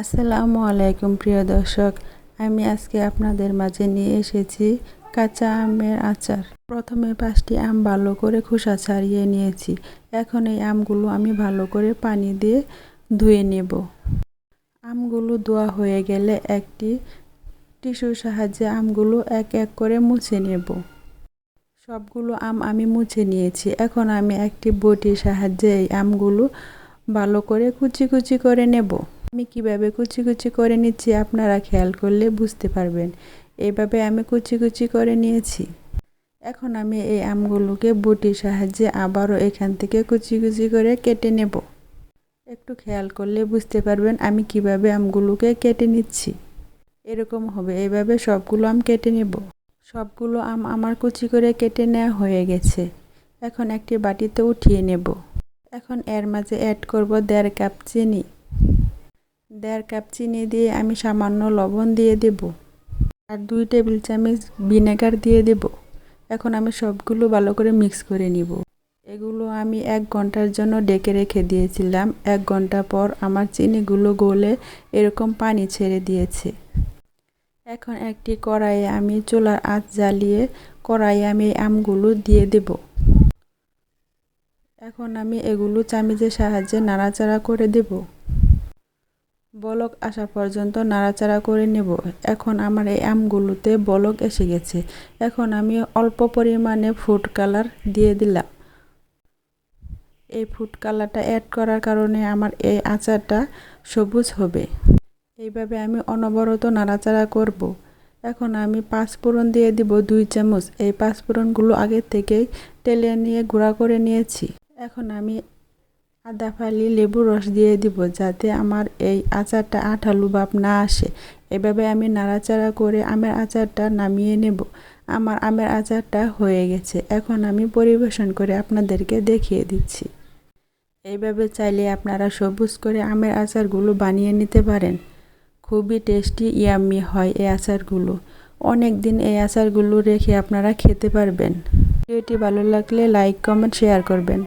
আসসালামু আলাইকুম, প্রিয় দর্শক। আমি আজকে আপনাদের মাঝে নিয়ে এসেছি কাঁচা আমের আচার। প্রথমে পাঁচটি আম ভালো করে খোসা ছাড়িয়ে নিয়েছি। এখন এই আমগুলো আমি ভালো করে পানি দিয়ে ধুয়ে নেব। আমগুলো ধোয়া হয়ে গেলে একটি টিস্যুর সাহায্যে আমগুলো এক এক করে মুছে নেব। সবগুলো আম আমি মুছে নিয়েছি। এখন আমি একটি বটির সাহায্যে এই আমগুলো ভালো করে কুচি কুচি করে নেব। আমি কীভাবে কুচি কুচি করে নিচ্ছি আপনারা খেয়াল করলে বুঝতে পারবেন। এইভাবে আমি কুচি কুচি করে নিয়েছি। এখন আমি এই আমগুলোকে বুটির সাহায্যে আবারও এখান থেকে কুচি কুচি করে কেটে নেব। একটু খেয়াল করলে বুঝতে পারবেন আমি কীভাবে আমগুলোকে কেটে নিচ্ছি। এরকম হবে এইভাবে সবগুলো আম কেটে নেব। সবগুলো আম আমার কুচি করে কেটে নেওয়া হয়ে গেছে। এখন একটি বাটিতে উঠিয়ে নেব। এখন এর মাঝে অ্যাড করব দেড় কাপ চিনি। দেড় কাপ চিনি দিয়ে আমি সামান্য লবণ দিয়ে দেব। আর দুই টেবিল চামচ ভিনেগার দিয়ে দেব। এখন আমি সবগুলো ভালো করে মিক্স করে নিব। এগুলো আমি এক ঘণ্টার জন্য ডেকে রেখে দিয়েছিলাম। এক ঘণ্টা পর আমার চিনিগুলো গলে এরকম পানি ছেড়ে দিয়েছে। এখন একটি কড়াইয়ে আমি চুলার আঁচ জ্বালিয়ে কড়াইয়ে আমি আমগুলো দিয়ে দেব। এখন আমি এগুলো চামিচের সাহায্যে নাড়াচাড়া করে দেব। বলক আসা পর্যন্ত নাড়াচাড়া করে নেব। এখন আমার এই আমগুলোতে বলক এসে গেছে। এখন আমি অল্প পরিমাণে ফুড কালার দিয়ে দিলাম। এই ফুড কালারটা অ্যাড করার কারণে আমার এই আচারটা সবুজ হবে। এইভাবে আমি অনবরত নাড়াচাড়া করব। এখন আমি পাঁচফোড়ন দিয়ে দিব দুই চামচ। এই পাঁচফোড়নগুলো আগে থেকেই তেলে নিয়ে গুঁড়া করে নিয়েছি। এখন আমি আদা, ফালি লেবু রস দিয়ে দিব যাতে আমার এই আচারটা আঠালু ভাব না আসে। এভাবে আমি নাড়াচাড়া করে আমের আচারটা নামিয়ে নেব। আমার আমের আচারটা হয়ে গেছে। এখন আমি পরিবেশন করে আপনাদেরকে দেখিয়ে দিচ্ছি। এইভাবে চাইলে আপনারা সবুজ করে আমের আচারগুলো বানিয়ে নিতে পারেন। খুবই টেস্টি ইয়াম্মি হয় এই আচারগুলো। অনেক দিন এই আচারগুলো রেখে আপনারা খেতে পারবেন। ভিডিওটি ভালো লাগলে লাইক, কমেন্ট, শেয়ার করবেন।